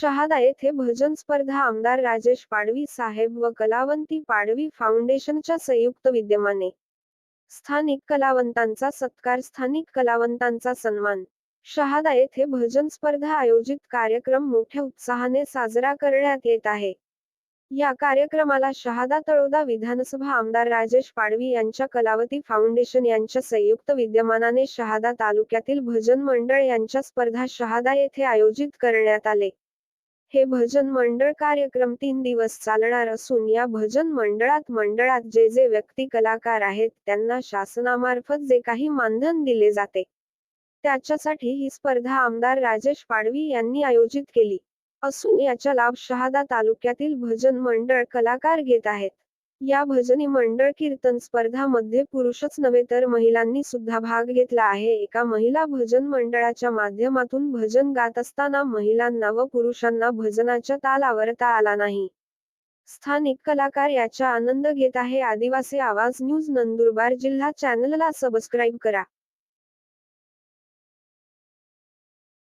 शहादा येथे भजन स्पर्धा आमदार राजेश पाडवी साहेब व कलावंती पाडवी फाउंडेशनच्या संयुक्त विद्यमाने. स्थानिक कलावंतांचा सत्कार स्थानिक कलावंतांचा सन्मान. शहादा येथे भजन स्पर्धा आयोजित कार्यक्रम मोठ्या उत्साहाने साजरा करण्यात येत आहे. या कार्यक्रमाला शहादा तळोदा विधानसभा आमदार राजेश पाडवी यांच्या कलावती फाउंडेशन यांच्या संयुक्त विद्यमानाने शहादा तालुक्यातील भजन मंडळ यांच्या स्पर्धा शहादा येथे आयोजित करण्यात आले. हे भजन मंडळ कार्यक्रम तीन दिवस चालणार असून या भजन मंडळात मंडळात जे जे व्यक्ती कलाकार आहेत त्यांना शासनामार्फत जे काही मानधन दिले जाते. त्याच्यासाठी ही स्पर्धा आमदार राजेश पाडवी यांनी आयोजित केली. असून याचा लाभ शहादा तालुक्यातील भजन मंडळ कलाकार घेत आहेत. या भजनी मंडळ कीर्तन स्पर्धा मध्ये पुरुषच नव्हे तर महिलांनी सुद्धा भाग घेतला आहे. एका महिला भजन मंडळाच्या माध्यमातून भजन गात असताना महिलांना व पुरुषांना भजनाच्या ताल आवरता आला नाही. स्थानिक कलाकार याचा आनंद घेत आहे. आदिवासी आवाज न्यूज नंदुरबार जिल्हा चॅनलला सबस्क्राईब करा.